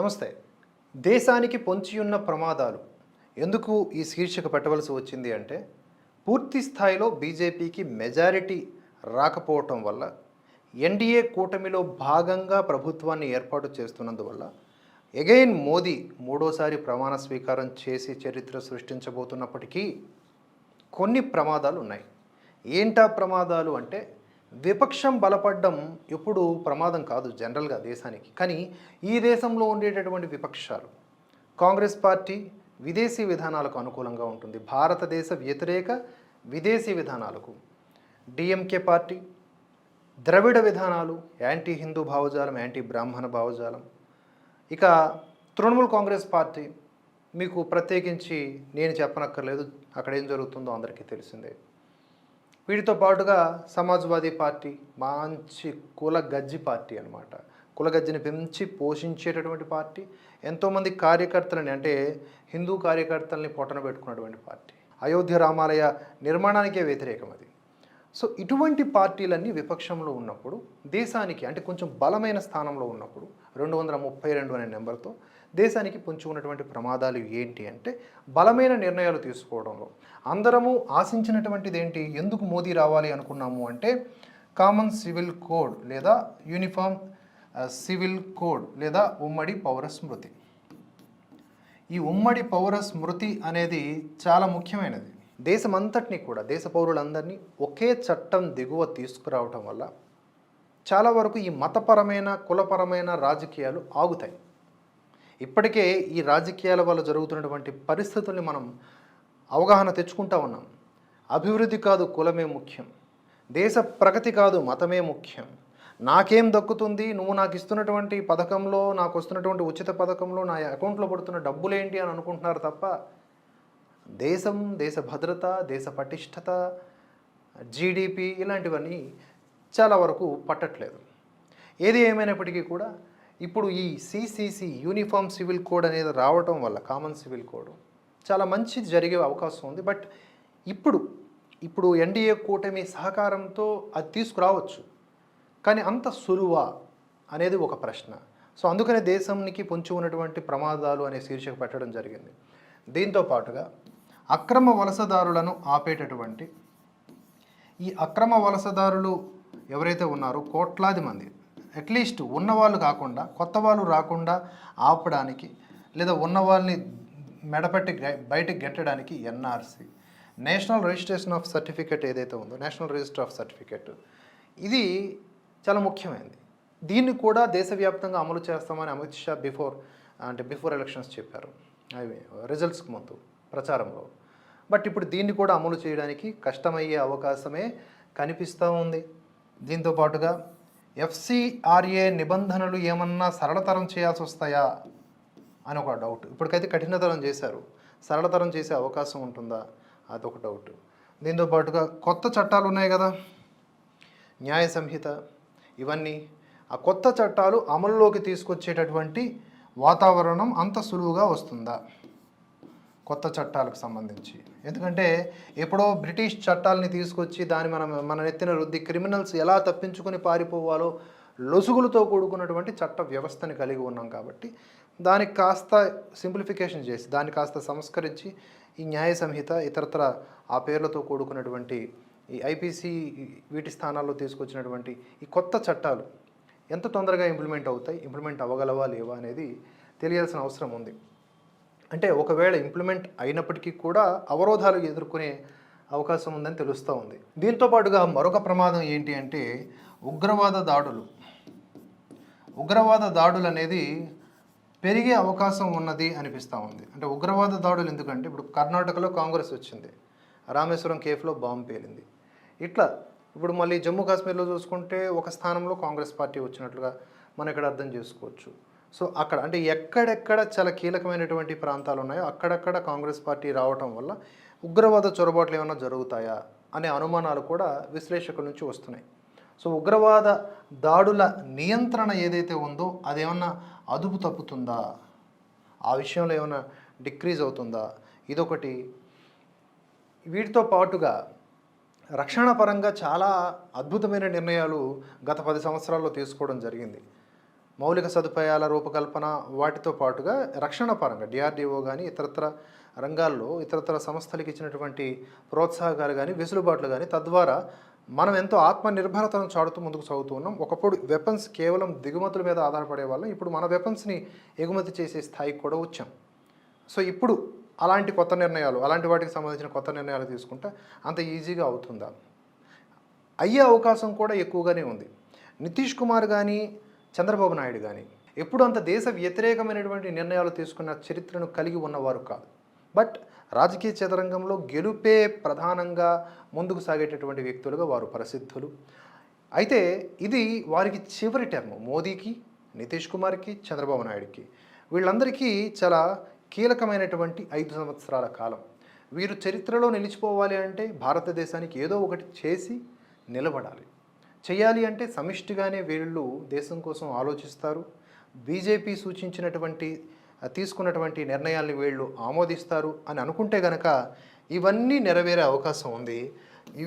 నమస్తే. దేశానికి పొంచియున్న ప్రమాదాలు ఎందుకు ఈ శీర్షిక పెట్టవలసి వచ్చింది అంటే పూర్తి స్థాయిలో బీజేపీకి మెజారిటీ రాకపోవటం వల్ల ఎన్డీఏ కూటమిలో భాగంగా ప్రభుత్వాన్ని ఏర్పాటు చేస్తున్నందువల్ల ఎగైన్ మోదీ మూడోసారి ప్రమాణ స్వీకారం చేసి చరిత్ర సృష్టించబోతున్నప్పటికీ కొన్ని ప్రమాదాలు ఉన్నాయి. ఏంటా ప్రమాదాలు అంటే విపక్షం బలపడడం ఎప్పుడు ప్రమాదం కాదు జనరల్గా దేశానికి. కానీ ఈ దేశంలో ఉండేటటువంటి విపక్షాలు కాంగ్రెస్ పార్టీ విదేశీ విధానాలకు అనుకూలంగా ఉంటుంది. భారతదేశ వ్యతిరేక విదేశీ విధానాలకు. డిఎంకే పార్టీ ద్రవిడ విధానాలు యాంటీ హిందూ భావజాలం యాంటీ బ్రాహ్మణ భావజాలం. ఇక తృణమూల్ కాంగ్రెస్ పార్టీ మీకు ప్రత్యేకించి నేను చెప్పనక్కర్లేదు అక్కడ ఏం జరుగుతుందో అందరికీ తెలిసిందే. వీటితో పాటుగా సమాజ్వాదీ పార్టీ మంచి కుల గజ్జి పార్టీ అనమాట కుల గజ్జిని పెంచి పోషించేటటువంటి పార్టీ ఎంతోమంది కార్యకర్తలని అంటే హిందూ కార్యకర్తల్ని పొట్టన పెట్టుకున్నటువంటి పార్టీ. అయోధ్య రామాలయ నిర్మాణానికే వ్యతిరేకం అది. సో ఇటువంటి పార్టీలన్నీ విపక్షంలో ఉన్నప్పుడు దేశానికి అంటే కొంచెం బలమైన స్థానంలో ఉన్నప్పుడు రెండు వందల ముప్పై రెండు అనే నెంబర్తో దేశానికి పొంచి ఉన్నటువంటి ప్రమాదాలు ఏంటి అంటే బలమైన నిర్ణయాలు తీసుకోవడంలో. అందరము ఆశించినటువంటిది ఏంటి? ఎందుకు మోదీ రావాలి అనుకున్నాము అంటే కామన్ సివిల్ కోడ్ లేదా యూనిఫామ్ సివిల్ కోడ్ లేదా ఉమ్మడి పౌర స్మృతి. ఈ ఉమ్మడి పౌర స్మృతి అనేది చాలా ముఖ్యమైనది. దేశమంతటినీ కూడా దేశ పౌరులందరినీ ఒకే చట్టం దిగువ తీసుకురావటం వల్ల చాలా వరకు ఈ మతపరమైన కులపరమైన రాజకీయాలు ఆగుతాయి. ఇప్పటికే ఈ రాజకీయాల వల్ల జరుగుతున్నటువంటి పరిస్థితుల్ని మనం అవగాహన తెచ్చుకుంటా ఉన్నాం. అభివృద్ధి కాదు కులమే ముఖ్యం. దేశ ప్రగతి కాదు మతమే ముఖ్యం. నాకేం దక్కుతుంది? నువ్వు నాకు ఇస్తున్నటువంటి పథకంలో నాకు వస్తున్నటువంటి ఉచిత పథకంలో నా అకౌంట్లో పడుతున్న డబ్బులేంటి అని అనుకుంటున్నారు తప్ప దేశం దేశ భద్రత దేశ పటిష్టత జీడిపి ఇలాంటివన్నీ చాలా వరకు పట్టట్లేదు. ఏది ఏమైనప్పటికీ కూడా ఇప్పుడు ఈ సిసిసి యూనిఫామ్ సివిల్ కోడ్ అనేది రావటం వల్ల కామన్ సివిల్ కోడ్ చాలా మంచిది జరిగే అవకాశం ఉంది. బట్ ఇప్పుడు ఇప్పుడు ఎన్డీఏ కూటమి సహకారంతో అది తీసుకురావచ్చు. కానీ అంత సులువా అనేది ఒక ప్రశ్న. సో అందుకనే దేశానికి పొంచి ఉన్నటువంటి ప్రమాదాలు అనే శీర్షిక పెట్టడం జరిగింది. దీంతో పాటుగా అక్రమ వలసదారులను ఆపేటటువంటి ఈ అక్రమ వలసదారులు ఎవరైతే ఉన్నారో కోట్లాది మంది అట్లీస్ట్ ఉన్నవాళ్ళు కాకుండా కొత్త వాళ్ళు రాకుండా ఆపడానికి లేదా ఉన్న వాళ్ళని మెడపెట్టి బయటకు గెట్టడానికి NRC. National registration of certificate ఏదైతే ఉందో నేషనల్ రిజిస్టర్ ఆఫ్ సర్టిఫికేట్ ఇది చాలా ముఖ్యమైనది దీన్ని కూడా దేశవ్యాప్తంగా అమలు చేస్తామని అమిత్ షా బిఫోర్ అంటే బిఫోర్ ఎలక్షన్స్ చెప్పారు. అవి రిజల్ట్స్కి ముందు ప్రచారంలో. బట్ ఇప్పుడు దీన్ని కూడా అమలు చేయడానికి కష్టమయ్యే అవకాశమే కనిపిస్తూ ఉంది. దీంతో పాటుగా ఎఫ్సిఆర్ఏ నిబంధనలు ఏమన్నా సరళతరం చేయాల్సి వస్తాయా అని ఒక డౌట్ ఇప్పటికైతే కఠినతరం చేశారు. సరళతరం చేసే అవకాశం ఉంటుందా? అదొక డౌట్ దీంతో పాటుగా కొత్త చట్టాలు ఉన్నాయి కదా? న్యాయ సంహిత. ఇవన్నీ. ఆ కొత్త చట్టాలు అమల్లోకి తీసుకొచ్చేటటువంటి వాతావరణం అంత సులువుగా వస్తుందా? కొత్త చట్టాలకు సంబంధించి. ఎందుకంటే ఎప్పుడో బ్రిటిష్ చట్టాలని తీసుకొచ్చి దాన్ని మనం మన నెత్తిన రుద్ది క్రిమినల్స్ ఎలా తప్పించుకొని పారిపోవాలో లొసుగులతో కూడుకున్నటువంటి చట్ట వ్యవస్థని కలిగి ఉన్నాం కాబట్టి దానికి కాస్త సింప్లిఫికేషన్ చేసి దాన్ని కాస్త సంస్కరించి ఈ న్యాయ సంహిత ఇతరత్ర ఆ పేర్లతో కూడుకున్నటువంటి ఈ ఐపీసీ వీటి స్థానాల్లో తీసుకొచ్చినటువంటి ఈ కొత్త చట్టాలు ఎంత తొందరగా ఇంప్లిమెంట్ అవుతాయి ఇంప్లిమెంట్ అవ్వగలవా లేవా అనేది తెలియాల్సిన అవసరం ఉంది. అంటే ఒకవేళ ఇంప్లిమెంట్ అయినప్పటికీ కూడా అవరోధాలు ఎదుర్కొనే అవకాశం ఉందని తెలుస్తూ ఉంది. దీంతో పాటుగా మరొక ప్రమాదం ఏంటి అంటే ఉగ్రవాద దాడులు. ఉగ్రవాద దాడులు అనేది పెరిగే అవకాశం ఉన్నది అనిపిస్తూ ఉంది. అంటే ఉగ్రవాద దాడులు ఎందుకంటే ఇప్పుడు కర్ణాటకలో కాంగ్రెస్ వచ్చింది. రామేశ్వరం కేఫ్లో బాంబు పేలింది. ఇట్లా ఇప్పుడు మళ్ళీ జమ్మూ కాశ్మీర్లో చూసుకుంటే ఒక స్థానంలో కాంగ్రెస్ పార్టీ వచ్చినట్లుగా మనం ఇక్కడ అర్థం చేసుకోవచ్చు. సో అక్కడ అంటే ఎక్కడెక్కడ చాలా కీలకమైనటువంటి ప్రాంతాలు ఉన్నాయో అక్కడక్కడ కాంగ్రెస్ పార్టీ రావటం వల్ల ఉగ్రవాద చొరబాట్లు ఏమైనా జరుగుతాయా అనే అనుమానాలు కూడా విశ్లేషకుల నుంచి వస్తున్నాయి. సో ఉగ్రవాద దాడుల నియంత్రణ ఏదైతే ఉందో అదేమన్నా అదుపు తప్పుతుందా? ఆ విషయంలో ఏమైనా డిక్రీజ్ అవుతుందా? ఇదొకటి. వీటితో పాటుగా రక్షణ పరంగా చాలా అద్భుతమైన నిర్ణయాలు గత పది సంవత్సరాల్లో తీసుకోవడం జరిగింది. మౌలిక సదుపాయాల రూపకల్పన వాటితో పాటుగా రక్షణ పరంగా డిఆర్డిఓ కానీ ఇతరత్ర రంగాల్లో ఇతరత్ర సంస్థలకు ఇచ్చినటువంటి ప్రోత్సాహకాలు కానీ వెసులుబాట్లు కానీ తద్వారా మనం ఎంతో ఆత్మనిర్భరతను చాడుతూ ముందుకు సాగుతూ ఉన్నాం. ఒకప్పుడు వెపన్స్ కేవలం దిగుమతుల మీద ఆధారపడే వాళ్ళం. ఇప్పుడు మన వెపన్స్ని ఎగుమతి చేసే స్థాయికి కూడా వచ్చాం. సో ఇప్పుడు అలాంటి కొత్త నిర్ణయాలు అలాంటి వాటికి సంబంధించిన కొత్త నిర్ణయాలు తీసుకుంటే అంత ఈజీగా అవుతుందా? అయ్యే అవకాశం కూడా ఎక్కువగానే ఉంది. నితీష్ కుమార్ కానీ చంద్రబాబు నాయుడు కానీ ఎప్పుడు అంత దేశ వ్యతిరేకమైనటువంటి నిర్ణయాలు తీసుకున్న చరిత్రను కలిగి ఉన్నవారు కాదు. బట్ రాజకీయ చదరంగంలో గెలుపే ప్రధానంగా ముందుకు సాగేటటువంటి వ్యక్తులుగా వారు ప్రసిద్ధులు. అయితే ఇది వారికి చివరి టర్మ్ మోదీకి నితీష్ కుమార్కి చంద్రబాబు నాయుడుకి. వీళ్ళందరికీ చాలా కీలకమైనటువంటి ఐదు సంవత్సరాల కాలం. వీరు చరిత్రలో నిలిచిపోవాలి అంటే భారతదేశానికి ఏదో ఒకటి చేసి నిలబడాలి. చేయాలి అంటే సమిష్టిగానే వీళ్ళు దేశం కోసం ఆలోచిస్తారు. బీజేపీ సూచించినటువంటి తీసుకున్నటువంటి నిర్ణయాల్ని వీళ్ళు ఆమోదిస్తారు అని అనుకుంటే గనక ఇవన్నీ నెరవేరే అవకాశం ఉంది.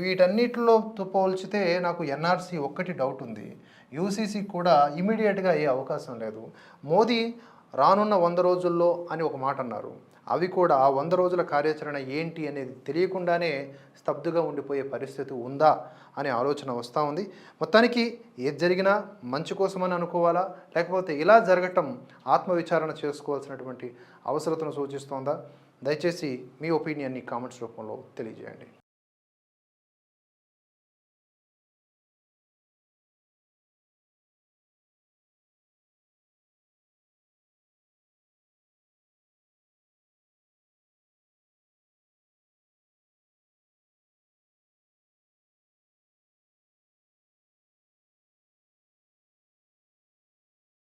వీటన్నిటిలో పోల్చితే నాకు ఎన్ఆర్సీ ఒక్కటి డౌట్ ఉంది. యూసీసీ కూడా ఇమీడియట్గా అయ్యే అవకాశం లేదు. మోదీ రానున్న వంద రోజుల్లో అని ఒక మాట అన్నారు. అవి కూడా ఆ వంద రోజుల కార్యాచరణ ఏంటి అనేది తెలియకుండానే స్తబ్దుగా ఉండిపోయే పరిస్థితి ఉందా అనే ఆలోచన వస్తూ ఉంది. మొత్తానికి ఏది జరిగినా మంచి కోసమని అనుకోవాలా? లేకపోతే ఇలా జరగటం ఆత్మవిచారణ చేసుకోవాల్సినటువంటి అవసరతను సూచిస్తోందా? దయచేసి మీ ఒపీనియన్ని కామెంట్స్ రూపంలో తెలియజేయండి.